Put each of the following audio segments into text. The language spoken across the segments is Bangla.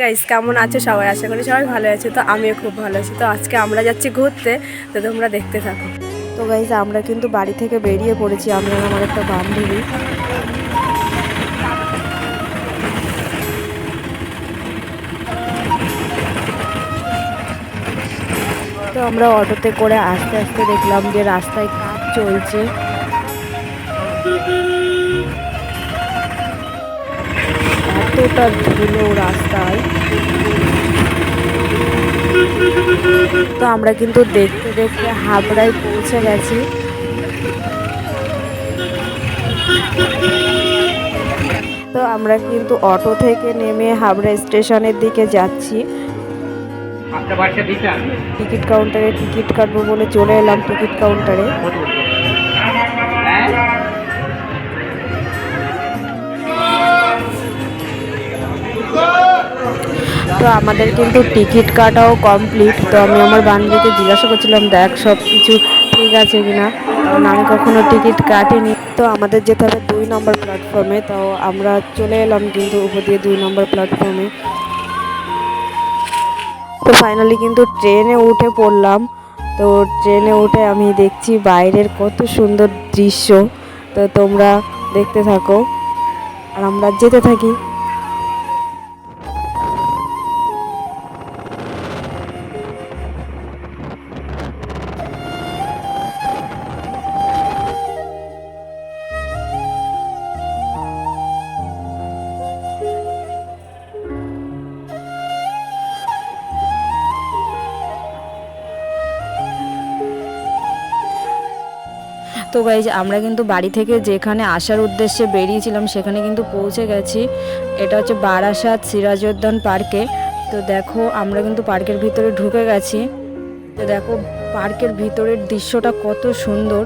গাইস কেমন আছো সবাই? আশা করি সবাই ভালো আছে। তো আমিও খুব ভালো আছি। তো আজকে আমরা যাচ্ছি ঘুরতে। তো তোমরা দেখতে থাকো। তো গাইস আমরা কিন্তু বাড়ি থেকে বেরিয়ে পড়েছি, আমি আমার একটা বান্ধবী। তো আমরা অটোতে করে আস্তে আস্তে দেখলাম যে রাস্তায় কাজ চলছে। এতটা ধুলো রাস্তায়। তো আমরা কিন্তু দেখতে দেখতে হাবড়ায় পৌঁছে গেছি। তো আমরা কিন্তু অটো থেকে নেমে হাবড়া স্টেশনের দিকে যাচ্ছি। টিকিট কাউন্টারে টিকিট কাটবো বলে চলে এলাম টিকিট কাউন্টারে। তো আমাদের কিন্তু টিকিট কাটাও কমপ্লিট। তো আমি আমার বান্ধবীকে জিজ্ঞাসা করছিলাম, দেখ, সব কিছু ঠিক আছে কিনা? কারণ আমি কখনো টিকিট কাটিনি। তো আমাদের যেতে হবে দুই নম্বর প্ল্যাটফর্মে তো আমরা চলে এলাম কিন্তু উপর দিয়ে দুই নম্বর প্ল্যাটফর্মে তো ফাইনালি কিন্তু ট্রেনে উঠে পড়লাম। তো ট্রেনে উঠে আমি দেখছি বাইরের কত সুন্দর দৃশ্য। তো তোমরা দেখতে থাকো। আর আমরা যেতে থাকি। তো গাইজ আমরা কিন্তু বাড়ি থেকে যেখানে আসার উদ্দেশ্যে বেরিয়েছিলাম, সেখানে কিন্তু পৌঁছে গেছি। এটা হচ্ছে বারাসাত সিরাজউদ্দৌন পার্কে তো দেখো, আমরা কিন্তু পার্কের ভিতরে ঢুকে গেছি। তো দেখো পার্কের ভিতরের দৃশ্যটা কত সুন্দর।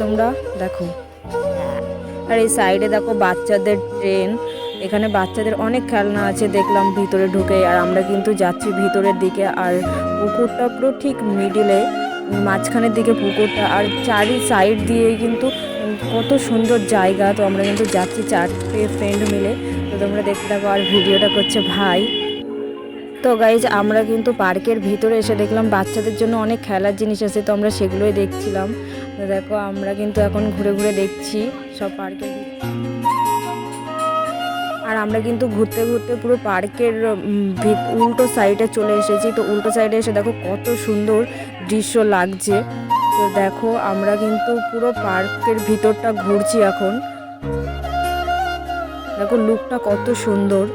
তোমরা দেখো। আর এই সাইডে দেখো, বাচ্চাদের ট্রেন এখানে বাচ্চাদের অনেক খেলনা আছে, দেখলাম ভিতরে ঢুকে আর আমরা কিন্তু যাচ্ছি ভিতরের দিকে। আর পুকুরটা পুরো ঠিক মিডিলে মাঝখানের দিকে পুকুরটা আর চারি সাইড দিয়ে কিন্তু কত সুন্দর জায়গা। তো আমরা কিন্তু যাচ্ছি চারটে ফ্রেন্ড মিলে। তো তোমরা দেখতে থাকো আর ভিডিওটা করছে ভাই। তো গাইজ আমরা কিন্তু পার্কের ভিতরে এসে দেখলাম বাচ্চাদের জন্য অনেক খেলার জিনিস আছে, তো আমরা সেগুলোই দেখছিলাম। তো দেখো, আমরা কিন্তু এখন ঘুরে ঘুরে দেখছি সব পার্কের। আর আমরা কিন্তু ঘুরতে ঘুরতে পুরো পার্কের উল্টো সাইডে চলে এসেছি। তো উল্টো সাইডে এসে দেখো কত সুন্দর দৃশ্য লাগছে। তো দেখো আমরা কিন্তু পুরো পার্কের ভিতরটা ঘুরছি এখন। দেখো লুকটা কত সুন্দর।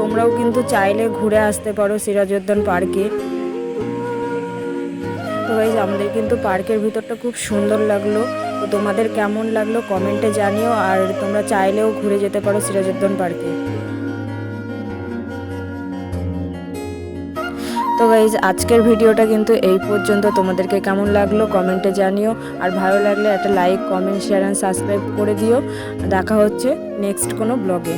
তোমরাও কিন্তু চাইলে ঘুরে আসতে পারো সিরাজউদ্দৌন পার্কে। তো গাইজ আমাদের কিন্তু পার্কের ভিতরটা খুব সুন্দর লাগল। তো তোমাদের কেমন লাগল কমেন্টে জানিও, আর তোমরা চাইলেও ঘুরে যেতে পারো সিরাজউদ্দৌন পার্কে। তো গাইজ আজকের ভিডিওটা কিন্তু এই পর্যন্ত। তোমাদেরকে কেমন লাগল কমেন্টে জানিও, আর ভালো লাগলে একটা like comment share and subscribe করে দিও। দেখা হচ্ছে নেক্সট কোনো ব্লগে